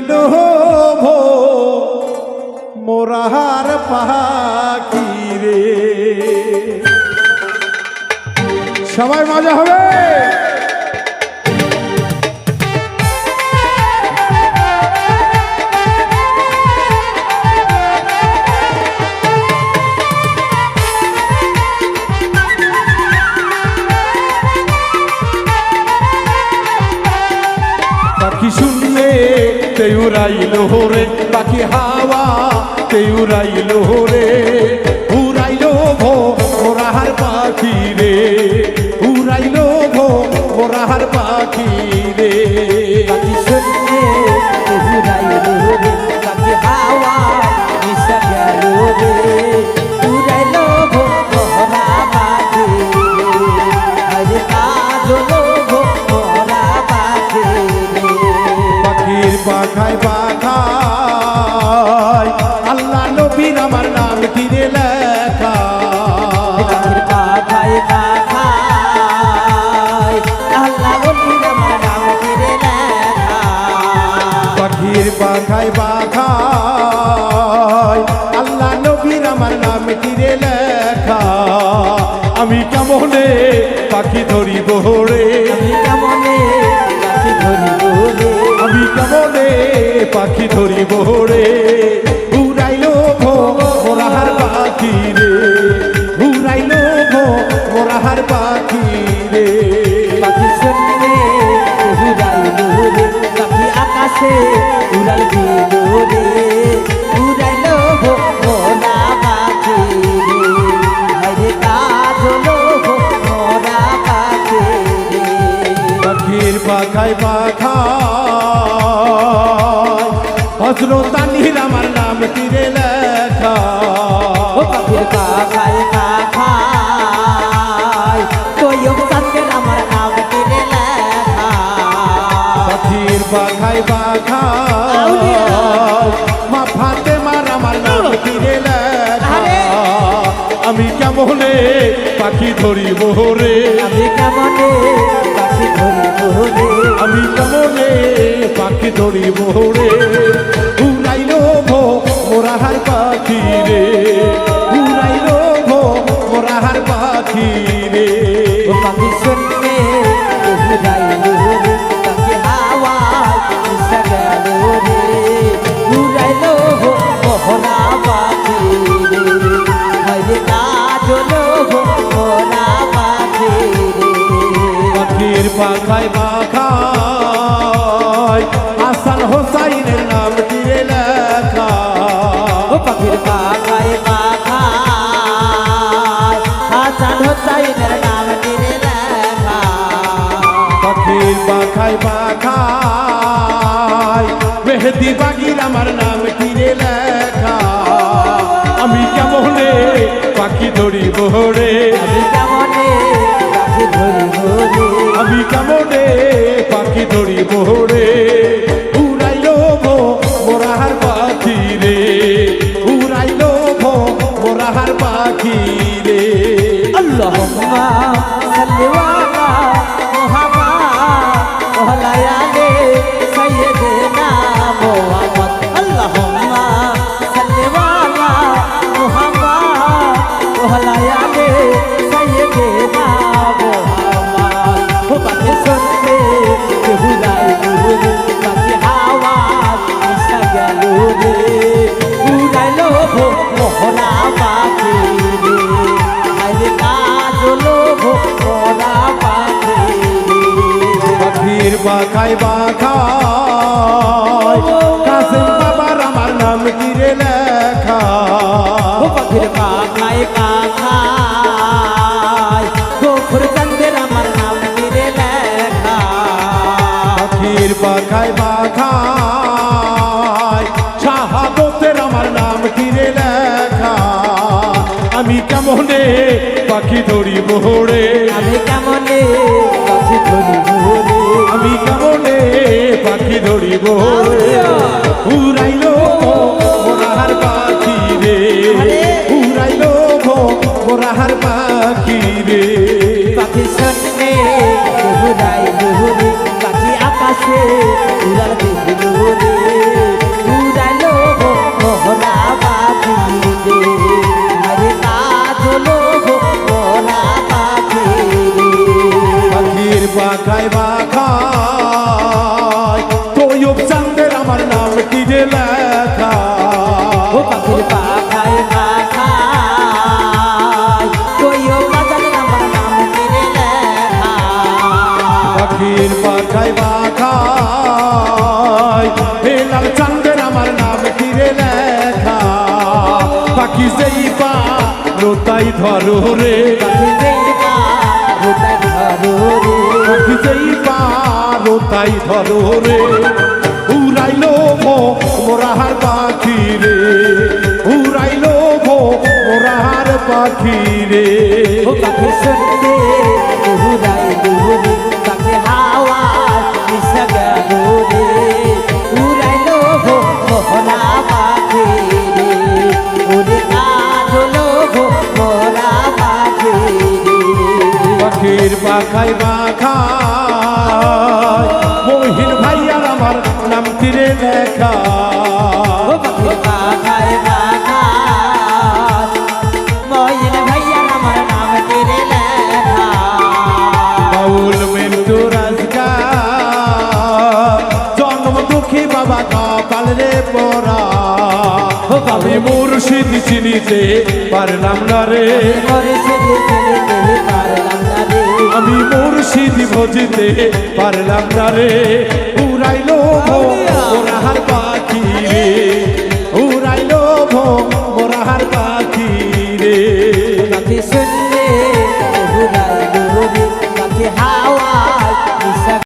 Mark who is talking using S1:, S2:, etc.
S1: লোভ মোরাহার পাখি রে সবাই মজা হবে? তে উড়াইল রে পাখি হাওয়া, তে উড়াইল রে। উড়াইল ভো পাখি রে, উড়াইল ভো মোরাহার পাখি রে। পাখায় পাখায় আল্লাহ নবীর আমার নাম কিরে লেখা। আমি কেমনে পাখি ধরিব রে?
S2: আমি কেমনে পাখি ধরিব রে?
S1: আমি কেমনে পাখি ধরিব রে? উড়াইল মোরাহার পাখি রে। পাখায় পাখায়। হজরতানির আমার নাম তীরে লেখা।
S2: ও পাখির পাখায় পাখায় তৈয়ব সত্যের আমার নাম তীরে লেখা।
S1: পাখির পাখায়
S2: আউলিয়া।
S1: পাখায় মা ফাতে মার আমার নাম তীরে লেখা। আমি কেমনে পাখি ধরিব রে?
S2: আমি কেমনে পাখি ধরিব রে?
S1: আমি কেমনে পাখি ধরিব রে উড়াইল ভো মোরাহার পাখি রে। উড়াইল ভো মোরাহার পাখি রে।
S2: পাখি শুনলে উড়াইল পাখি হাওয়া মিশা গেল রে। উড়াইল পাখি রে। হরে কাজল মোহরা পাখি রে।
S1: পাখির পাখায় পাখায়
S2: পাখির পাখায় পাখায় হাসান হোসাইনের নাম লেখা।
S1: পাখির পাখায় পাখায় মেহেদি বাগির আমার নাম তীরে লেখা। আমি কেমনে পাখি ধরিব রে
S2: আমি কেমনে পাখি ধরিব রে
S1: আমি কেমনে পাখি ধরিব রে পাখির পাখায় পাখায়। কাসেম বাবার আমার নাম কিরে লেখা?
S2: পাখির পাখায় পাখায়। গোখর চন্দের আমার নাম দিলে লেখা?
S1: পাখির পাখায় পাখায়। শাহাদতের আমার নাম কিরে লেখা? আমি কেমনে পাখি ধরি মোহরে।
S2: আমি কেমনে পাখি ধরি মোহরে?
S1: আমি কেমনে পাখি ধরি মোহরে? উড়াইল
S2: পাখির পাখায় পাখায়
S1: হে লাল চান্দের আমার নাম তীরে লেখা। পাখি যেই পা রোতাই ধরো রে।
S2: পাখি যেই পা
S1: রোতাই ধরো রে। উড়াইলো ভো মোরাহার পাখি রে। উড়াইলো ভো মোরাহার পাখি রে।
S2: পাখি শুনতে
S1: পাখির পাখায় পাখায় মহিন ভাইয়ার আমার নাম তীরে জন্ম বাবা কপাল রে পরা। আমি মুর্শিদ চিনিতে পারলাম না রে।
S2: সে দিতে পারলাম
S1: আমি মুর্শিদ ভজিতে পারলাম না রে। উড়াইলো